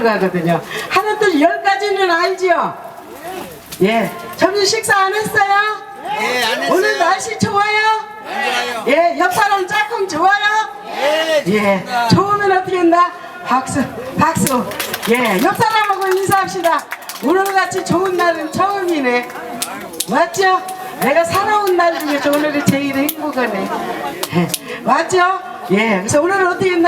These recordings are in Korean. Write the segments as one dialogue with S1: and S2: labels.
S1: 들어가거든요. 하나 둘 열까지는 알지요? 예. 점심 식사 안 했어요?
S2: 예, 안 했어요.
S1: 오늘 날씨 좋아요?
S2: 좋아요.
S1: 예. 옆 사람 짝꿍 좋아요?
S2: 예,
S1: 예. 좋으면 어떻게 한다? 박수, 박수. 예. 옆 사람하고 인사합시다. 오늘같이 좋은 날은 처음이네. 맞죠? 내가 살아온 날 중에서 오늘이 제일 행복하네. 예. 맞죠? 예. 그래서 오늘은 어떻게 했나?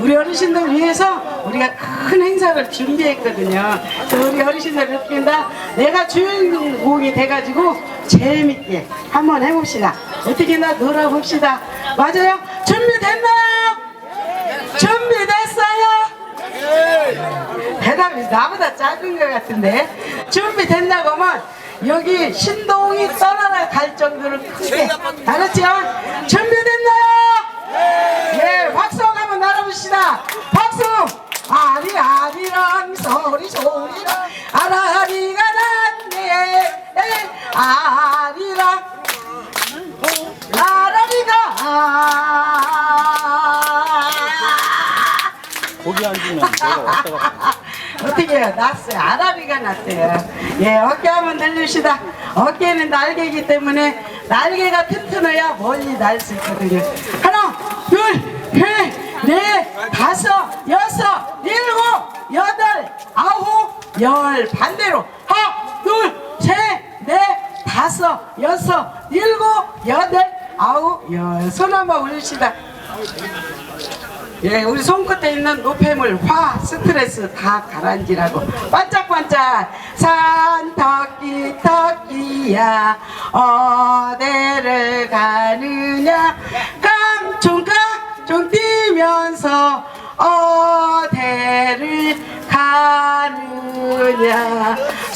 S1: 우리 어르신들 위해서 우리가 큰 행사를 준비했거든요. 우리 어르신들 했나? 내가 주인공이 돼가지고 재밌게 한번 해봅시다. 어떻게 했나? 놀아봅시다. 맞아요? 준비됐나요? 준비됐어요? 대답이 나보다 작은 것 같은데 준비됐나고 하면 여기 신동이 떠나라 갈 정도로 크게 알았죠? 준비됐나요? 예 박수 한번 날 아봅시다 박수 아리 아리랑 소리 소리랑 아라리가 났네 에, 아리랑 아라리가
S3: 고기 안 주면 내가 왔다가
S1: 어떻게 해요? 났어요. 아라비가 났대요. 예, 어깨 한번 들립시다. 어깨는 날개이기 때문에 날개가 튼튼해야 멀리 날 수 있거든요. 하나, 둘, 셋, 넷, 다섯, 여섯, 일곱, 여덟, 아홉, 열. 반대로. 하나, 둘, 셋, 넷, 다섯, 여섯, 일곱, 여덟, 아홉, 열. 손 한번 올립시다. 예, 우리 손끝에 있는 노폐물, 화, 스트레스 다 가라앉히라고 반짝반짝 산 토끼 토끼야 어디를 가느냐 깡 총깡총 뛰 Hallelujah.